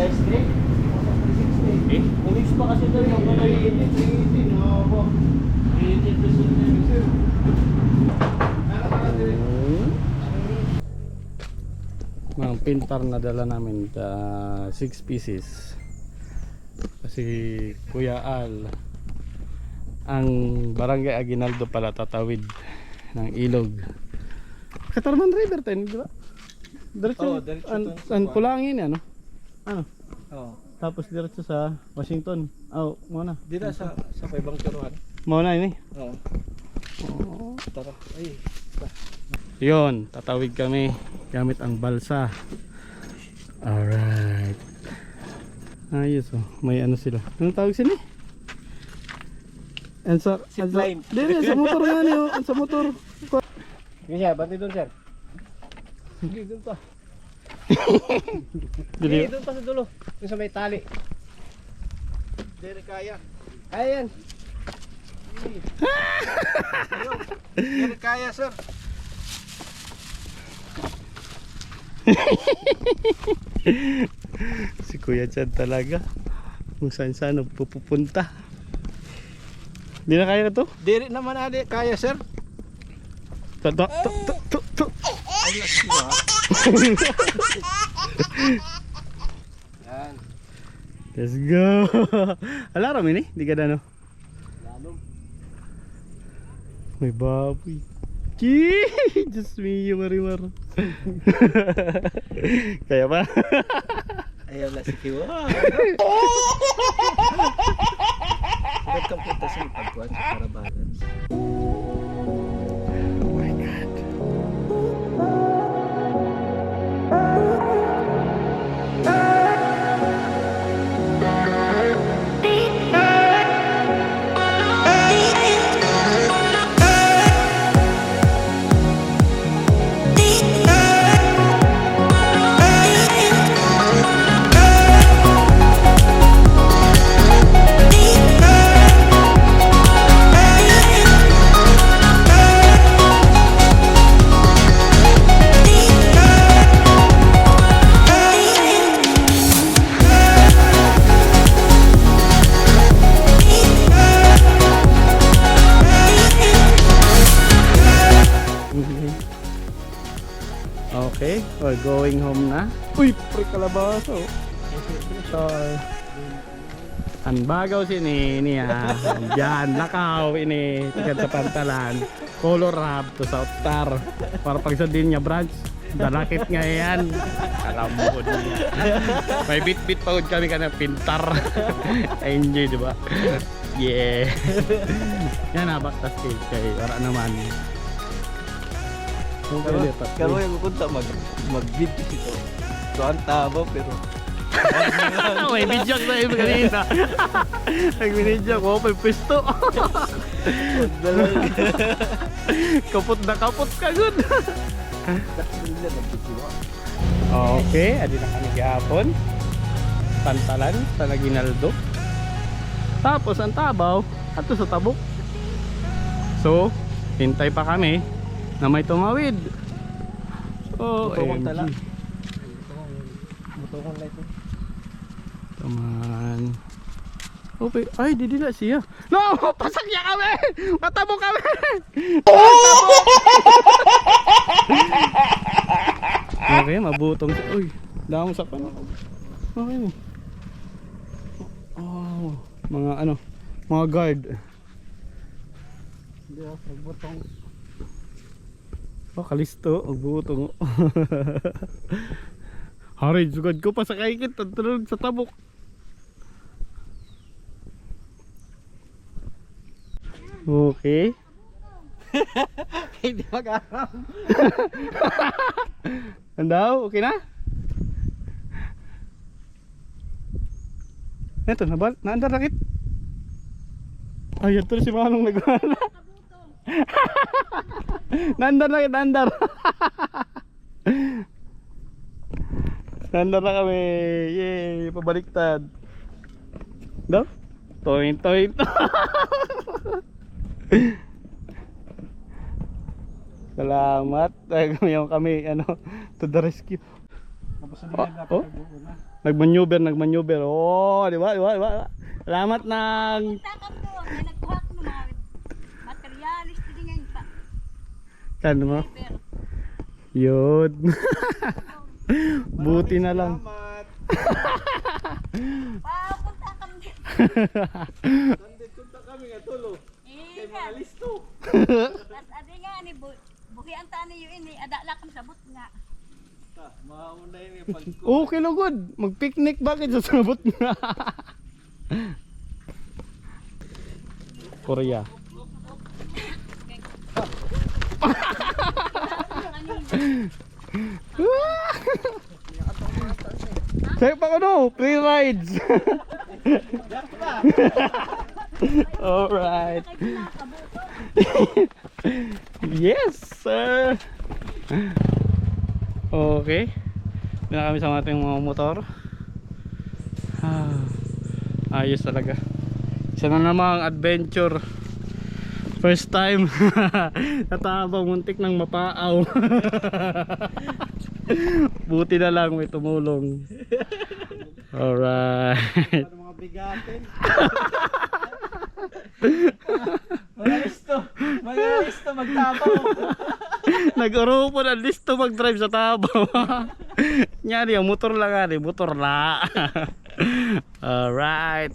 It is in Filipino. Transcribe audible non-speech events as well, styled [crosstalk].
Size 3? Eh? Mix pa kasi doon yung mga 318, 318. Oo po. 318 pesos na yun. Mga pintar na dala namin 6 pieces. Kasi Kuya Al ang barangay Aguinaldo pala tatawid ng ilog. Katarman River 10, di ba? Diretso, Oo, diretso an, an, kuwan. pulangin ano? Ano? Oo. Tapos diretso sa Washington. Oh, muna. Dito sa sa Paibang Turuan. Muna ini. Oo. Tara. Ay. Yon, tatawid kami gamit ang balsa. Alright. Ayos oh, may ano sila. Anong tawag sila? eh? Sa, Zipline. Di, di, sa motor nga niyo, and sa motor. Siya, bati doon, sir. Sige, doon pa. Dili. Sige, doon pa sa dulo. Doon sa may tali. Dere kaya. Kaya yan. Dere kaya, sir. Si Kuya Chad talaga. Kung saan saan pupunta. Di na kaya na to? Dere naman ali, kaya, sir. To, to, to, to, to. Ayos mo, ha? Yan. [laughs] Let's go. [laughs] Alarm ini, di ka na no? Lalong. May baboy. Gee! [laughs] Diyos mio, marimar. Kaya ba? Ayaw na si Kiwa. Ba't kang punta sa pagkuhan sa para we're going home na. Uy, pre kalabaso. Sorry. Ang bagaw si Nini ha. Yan, nakaw ini. Tikat sa pantalan. Color hub to South Star. Para pag sa niya branch. Dalakit nga yan. Alam mo niya. May bit-bit pagod kami ka ng pintar. [laughs] Enjoy, di ba? Yeah. Yan ha, baktas kay kay Wala naman. Okay, lipat. Karo yung pupunta mag mag-bid ito. So ang tabo pero [laughs] May video sa iyo kanina. [laughs] Nag-video ko, may pwesto. [laughs] kapot na kapot ka good. Okay, adi na kami gihapon. Pantalan sa Naginaldo. Tapos ang tabaw, ato sa tabok. So, hintay pa kami na may tumawid. So, Butokon tala. OMG. Butokon light. Come on. Okay. Ay, di dila siya. No! [laughs] Pasak niya kami! Matamo kami! [laughs] okay, mabutong siya. Uy, damo sa pan. Okay mo. Oh, mga ano, mga guard. Hindi ako nagbutong. Oh, kalisto. Ang butong. [laughs] Hari, sugad ko pa sa kaikit. Tulog sa tabok. Okay. [laughs] Hindi mag-aram. [laughs] Andaw, okay na? Ito, nabal, naandar rakit. Ay, ito si Manong nagwala. Naandar na kita, naandar. naandar na kami. Yay, pabaliktad. Daw? Toin, toin. [laughs] Salamat. Ay, kami kami ano to the rescue. Tapos Oh, oh. na. Nagmaneuver, nagmaneuver. Oh, di ba? Di ba? Di ba? Salamat ng Takap doon, may nagkuhak ng mga materialis din ngayon pa. Kano mo? Yun. [laughs] Buti na lang. Salamat. papunta kami. Nandito punta kami nga tulo. Kay mga listo. adi nga ni bu buhi ang tani ini, adala kami sabot nga. Ah, mauna yung pag Okay lugod. Mag-picnic bakit sa sabot na? Korea. Check pa ano? Free rides. Alright. yes, sir. Okay. Na kami sa ating mga motor. Ah, ayos talaga. Isa na namang adventure. First time. [laughs] Natabang muntik ng mapaaw. [laughs] Buti na lang may tumulong. Alright. Ano mga bigatin? mga listo. Mga listo magtabaw. [laughs] Nag-urupo na listo mag-drive sa Tabaw. Nyari, motor lang nga, motor la. Alright.